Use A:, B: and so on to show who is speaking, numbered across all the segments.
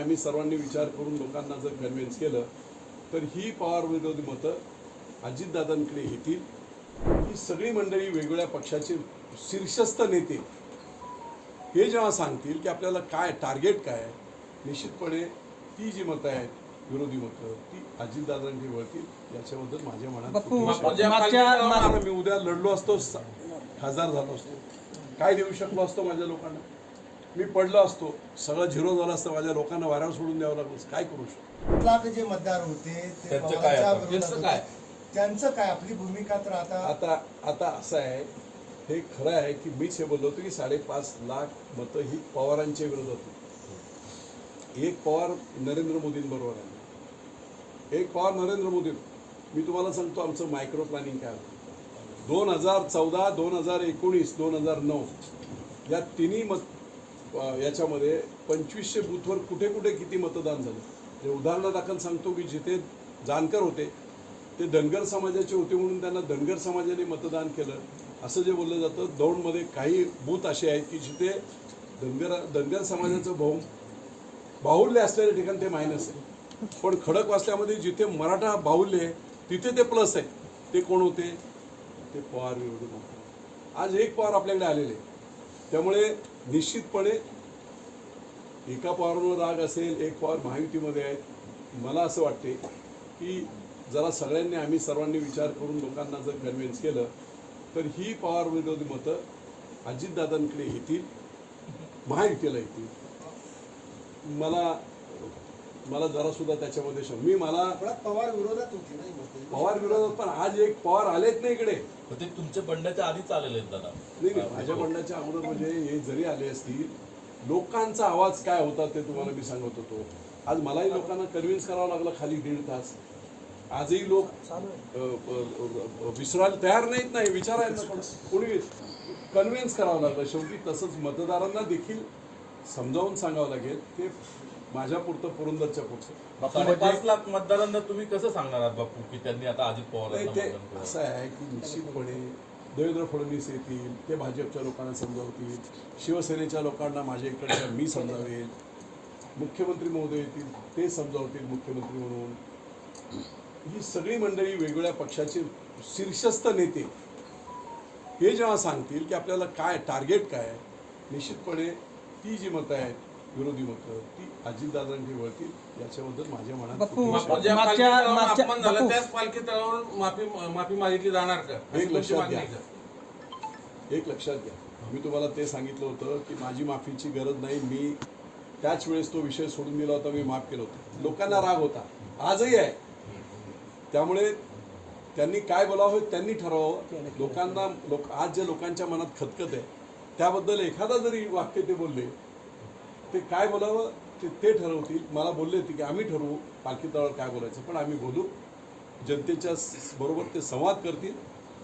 A: आम्ही सर्वांनी विचार करून लोकांना जर कन्व्हिन्स केलं तर ही पवार विरोधी मतं अजितदादांकडे येतील. ही सगळी मंडळी वेगवेगळ्या पक्षाचे शीर्षस्थ नेते. हे जेव्हा सांगतील की आपल्याला काय टार्गेट काय आहे निश्चितपणे ती जी मतं आहेत विरोधी मतं ती अजितदादांकडे वळतील. याच्याबद्दल माझ्या मनात मी उद्या लढलो असतो खासदार झालो असतो. काय देऊ शकलो असतो माझ्या लोकांना? मी पडलो असतो. सगळं झिरो झालं असतं. माझ्या लोकांना वाऱ्यावर सोडून द्यावं लागलं. काय करू शकतो?
B: लाख जे मतदार होते ते
C: त्यांचं काय
B: पवारांच्या
C: आता?
B: विरोधात
C: त्यांचं
B: होते.
C: काय?
B: त्यांचं काय? आपली भूमिका तर आता
A: आता आता असं आहे. हे खरं आहे की मीच हे बोललो होतो की साडेपाच लाख मतं ही पवारांच्या विरोधात होती. एक पवार नरेंद्र मोदींबरोबर आहे. एक पवार नरेंद्र मोदी. मी तुम्हाला सांगतो आमचं मायक्रो प्लॅनिंग काय होतं. दोन हजार चौदा दोन हजार एकोणीस दोन हजार नऊ या तिन्ही मत याच्यामध्ये पंचवीसशे बूथवर कुठे कुठे किती मतदान झालं? म्हणजे उदाहरणादाखल सांगतो की जिथे जानकर होते ते धनगर समाजाचे होते म्हणून त्यांना धनगर समाजाने मतदान केलं. असं जे बोललं जातं दौंडमध्ये काही बूथ असे आहेत की जिथे धनगर धनगर समाजाचं बहु बाहुल्य असलेल्या ठिकाण ते मायनस आहे. पण खडक वाचल्यामध्ये जिथे मराठा बाहुल्य आहे तिथे ते प्लस आहे. ते कोण होते? ते पवार विरोधी आज एक पवार आपल्याकडे आलेले आहे. त्यामुळे निश्चितपणे एका पॉवरवर राग असेल एक पवार महायुतीमध्ये आहे मला असं वाटते की जरा सगळ्यांनी आम्ही सर्वांनी विचार करून लोकांना जर कन्व्हिन्स केलं तर ही पवार विरोधी मतं अजितदादांकडे येतील महायुतीला येतील. मला मला जरा सुद्धा त्याच्यामध्ये शं- मी मला
B: पवार विरोधात होती नाही.
A: पवार विरोधात पण आज एक पवार आलेच नाही इकडे.
C: ते तुमच्या बंड्याच्या आधीच आलेले आहेत दादा.
A: नाही नाही माझ्या बंडाच्या अगोदर म्हणजे हे जरी आले असतील लोकांचा आवाज काय होता ते तुम्हाला मी सांगत होतो. आज मलाही लोकांना कन्व्हिन्स करावं लागलं खाली दीड तास. आजही लोक विसरायला तयार नाहीत नाही विचारायला पण कोणी कन्व्हिन्स करावं लागलं. शेवटी तसंच मतदारांना देखील समजावून सांगावं लागेल. ते माझ्या पुरतं पुरंदरच्या पुरतं
C: साडेपाच लाख मतदारांना तुम्ही कसं सांगणार आहात बापू की त्यांनी आता अजित करावं?
A: असं आहे की निश्चितपणे देवेंद्र फडणवीस येतील ते भाजपच्या लोकांना समजावतील शिवसेनेच्या लोकांना माझ्या इकडच्या मी समजावेल मुख्यमंत्री महोदय येतील ते समजावतील मुख्यमंत्री म्हणून. ही सगळी मंडळी वेगवेगळ्या पक्षाचे शीर्षस्थ नेते. हे जेव्हा सांगतील की आपल्याला काय टार्गेट काय निश्चितपणे ती जी मतं आहेत विरोधी मतं ती अजितदादांकडे वळतील याच्याबद्दल माझ्या मनात
D: ज्या
E: मागच्या-
D: पालखी तळावर
E: मागच्या-
D: अपमान झालं
E: बापू.
D: त्याच पालखी तळावर माफी माफी मागितली जाणार का? अशी
A: एक
D: तुमची
A: लक्षात
D: मागणी
A: घ्या.
D: आहे?
A: एक लक्षात घ्या. मी तुम्हाला ते सांगितलं होतं की माझी माफीची गरज नाही. मी त्याच वेळेस तो विषय सोडून दिला होता मी माफ केलं होतं. लोकांना राग होता. आजही आहे. त्यामुळे त्यांनी काय बोलावं हे त्यांनी ठरवावं. लोकांना लोक आज जे लोकांच्या मनात खतखत आहे त्याबद्दल एखादा जरी वाक्य ते बोलले ते काय बोलावं ते ते ठरवतील. मला बोलले होते की आम्ही ठरवू पालखी तळावर काय बोलायचं पण आम्ही बोलू. जनतेच्या बरोबर ते संवाद करतील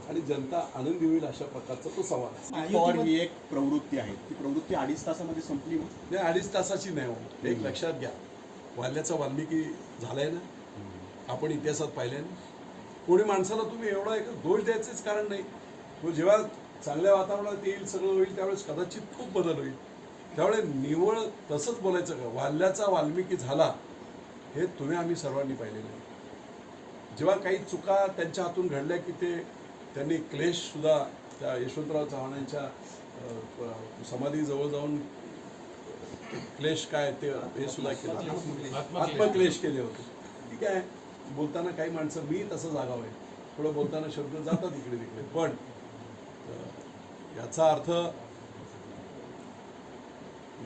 A: आणि जनता आनंदी होईल अशा प्रकारचा तो संवाद.
F: पॉवर ही एक प्रवृत्ती आहे. ती प्रवृत्ती अडीच तासामध्ये संपली मग
A: नाही अडीच तासाची नाही हो. एक लक्षात घ्या. वाल्याचा वाल्मिकी झालाय ना? आपण इतिहासात पाहिलंय ना? कोणी माणसाला तुम्ही एवढा एक दोष द्यायचंच कारण नाही. तो जेव्हा चांगल्या वातावरणात येईल सगळं होईल त्यावेळेस कदाचित खूप बदल होईल. त्यामुळे निवळ तसंच बोलायचं का? वाल्याचा वाल्मिकी झाला हे तुम्ही आम्ही सर्वांनी पाहिलेलं आहे. जेव्हा काही चुका त्यांच्या हातून घडल्या की ते त्यांनी क्लेश सुद्धा त्या यशवंतराव चव्हाणांच्या समाधीजवळ जाऊन क्लेश काय ते हे सुद्धा केलं. आत्मक्लेश. केले होते. ठीक आहे. बोलताना काही माणसं मी तसं जागाव आहे. थोडं बोलताना शब्द जातात इकडे तिकडे पण याचा अर्थ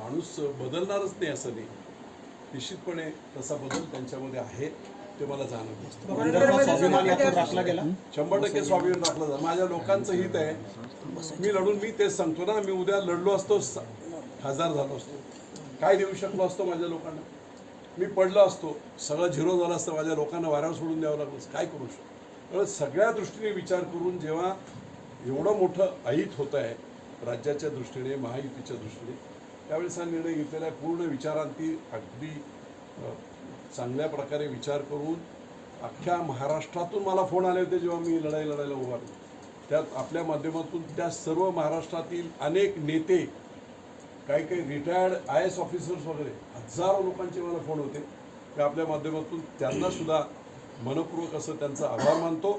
A: माणूस बदलणारच नाही असं नाही. निश्चितपणे तसा बदल त्यांच्यामध्ये आहे ते मला
F: गेला.
A: शंभर टक्के जातं माझ्या लोकांचं हित आहे. मी लढून मी तेच सांगतो ना मी उद्या लढलो असतो खासदार झालो असतो. काय देऊ शकलो असतो माझ्या लोकांना? मी पडलो असतो. सगळं झिरो झालं असतं. माझ्या लोकांना वाऱ्यावर सोडून द्यावं लागलं. काय करू शकतो? सगळ्या दृष्टीने विचार करून जेव्हा एवढं मोठं अहित होत आहे राज्याच्या दृष्टीने महायुतीच्या दृष्टीने त्यावेळेस हा निर्णय घेतलेला आहे. पूर्ण विचारांती अगदी चांगल्या प्रकारे विचार करून अख्ख्या महाराष्ट्रातून मला फोन आले होते जेव्हा मी लढाई लढायला उभारलो त्यात आपल्या माध्यमातून त्या सर्व महाराष्ट्रातील अनेक नेते काही काही रिटायर्ड आय एस ऑफिसर्स वगैरे हजारो लोकांचे मला फोन होते. त्या आपल्या माध्यमातून त्यांनासुद्धा मनपूर्वक असं त्यांचा आभार मानतो.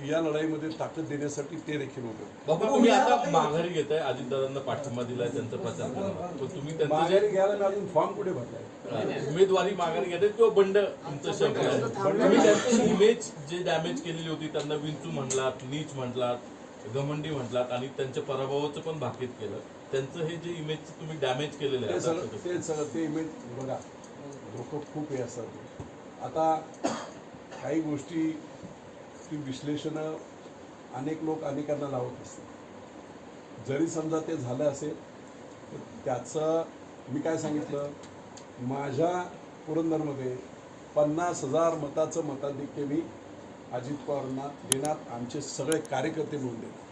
A: या लढाईमध्ये ताकद देण्यासाठी ते देखील होते.
C: बाबू तुम्ही आता माघारी घेताय अजितदादांना पाठिंबा दिलाय त्यांचा प्रचार करणार पण तुम्ही त्यांचं
A: माघारी घ्यायला मी अजून फॉर्म कुठे भरलाय
C: उमेदवारी माघारी घेताय किंवा बंड तुमचं शब्द आहे? तुम्ही त्यांची इमेज जे डॅमेज केलेली होती त्यांना विंचू म्हणलात नीच म्हटलात घमंडी म्हटलात आणि त्यांच्या पराभवाचं पण भाकीत केलं. त्यांचं हे जे इमेज तुम्ही डॅमेज केलेलं
A: ते
C: आहे
A: सगळं ते सगळं ते इमेज बघा लोक खूप हे असतात. आता काही गोष्टी ती विश्लेषणं अनेक लोक अनेकांना लावत असतात. जरी समजा ते झालं असेल तर त्याचं मी काय सांगितलं? माझ्या पुरंदरमध्ये पन्नास हजार मताचं मताधिक्य मी अजित पवारांना देणार आमचे सगळे कार्यकर्ते मिळून देणार.